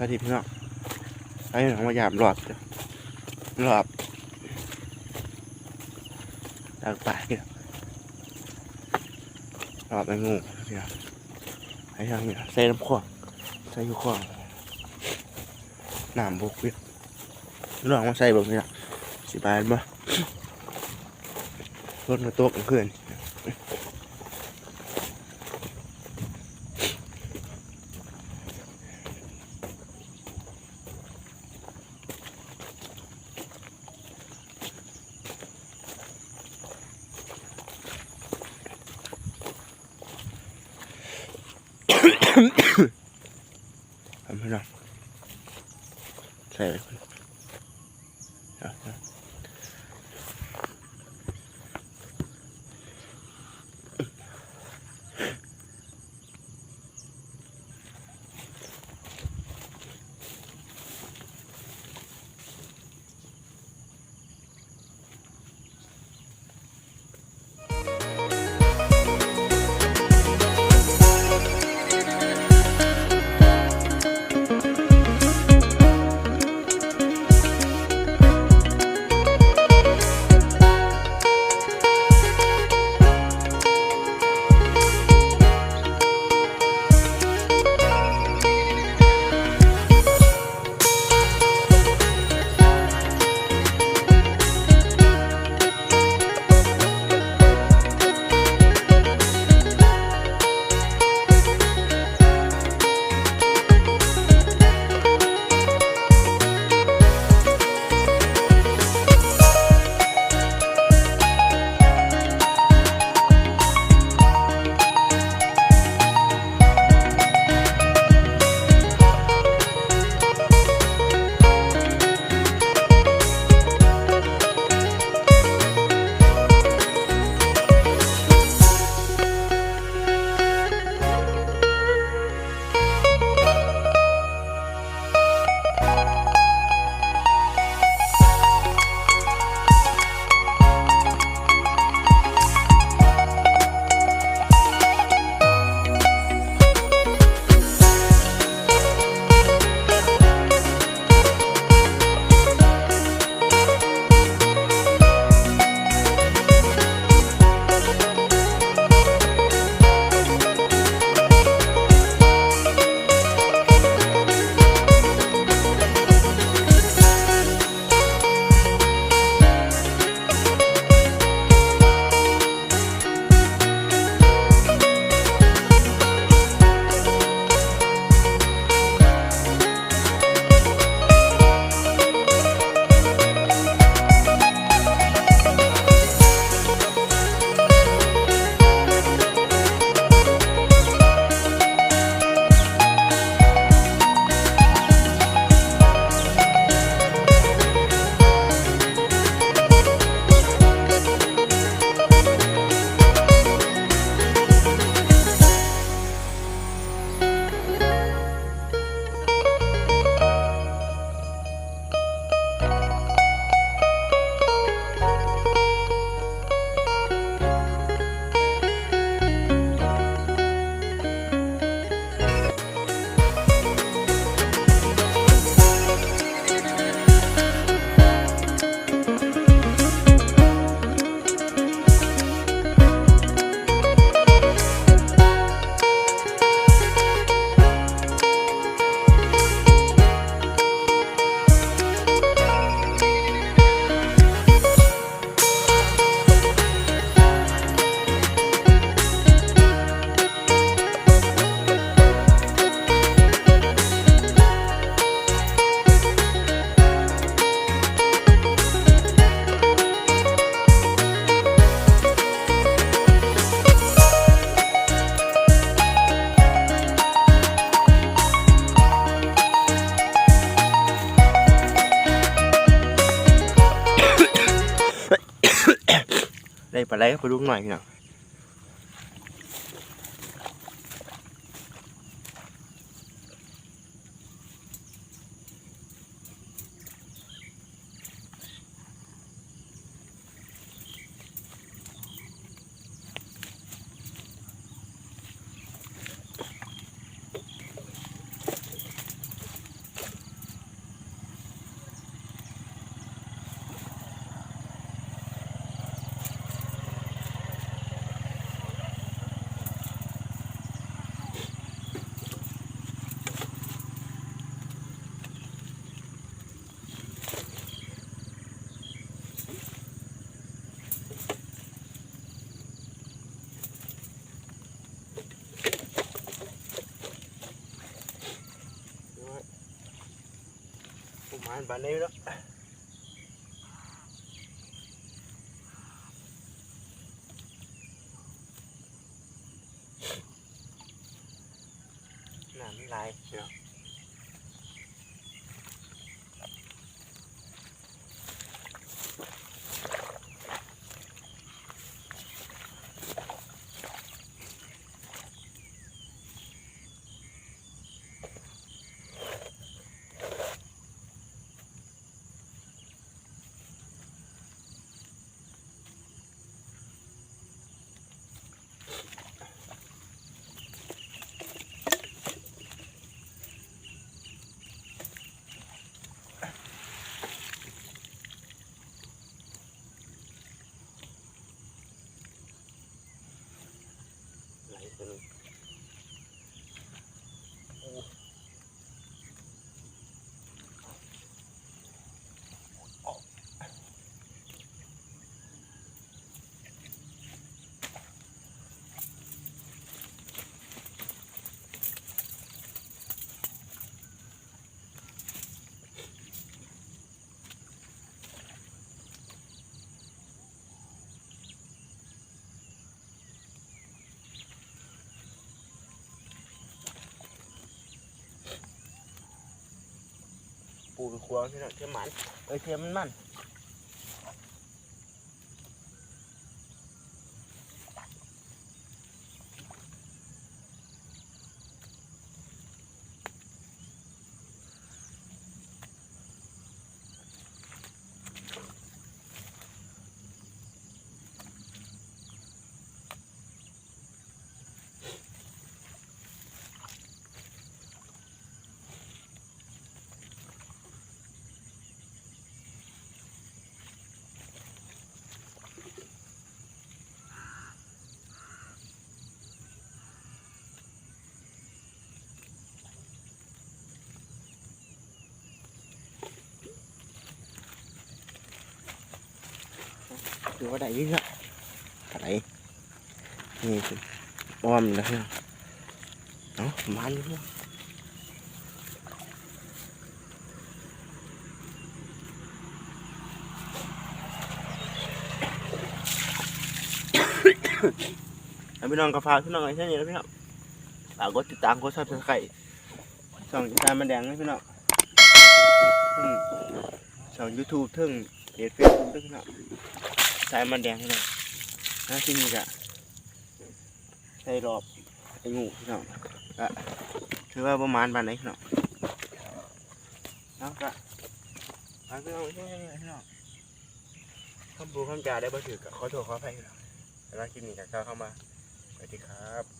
พอดีพี่น้องไอ้หนังมายาบหลอดหลอดตากปลาเนี่ยหลอดไปงูเนี่ยไอ้ยังเนี่ยใส่น้ำข้วใส่อยูข้วน้ำบุกเนี่ยลองมาใส่แบบนี้สิบายบ่รถมาต๊ะกันเพื่อน ทำให้เราใส่ไป ได้ปลาไหลก็ปลาลูกหน่อยพี่น้อง ประมาณบานนี้แล้วน้ำไม่ไหลเดี๋ยว ไหลตัวนึงโอ้ ปูไปควงที่นั่นเทียมมันเอ้ยเทียมมันมัน ถือว่าได้ยิ่งละอะไรนี่สิอ้อมแล้วเนี่ยเนาะมันอยู่เนี่ยเอาพี่น้องกระเพราพี่น้องไอ้เช่นนี้นะพี่น้องฝากกดติดตามกดซับสไครต์ช่องอีสานมันแดงนะพี่น้องช่องยูทูบทึ่งเพจเฟซบุ๊กด้วยพี่น้อง สายมันแดงพี่น้องนะที่นี่กะใช้รอบไอ้งูพี่น้องกะถือว่าประมาณบานไหนพี่น้องแล้วกะฝากพี่น้องไว้เช่นนี้นะพี่น้องคำพูดคำจาได้บ่ถือกับขอโทษขออภัยพี่น้องแต่ว่าคลิปนี้ก็เข้ามาสวัสดีครับ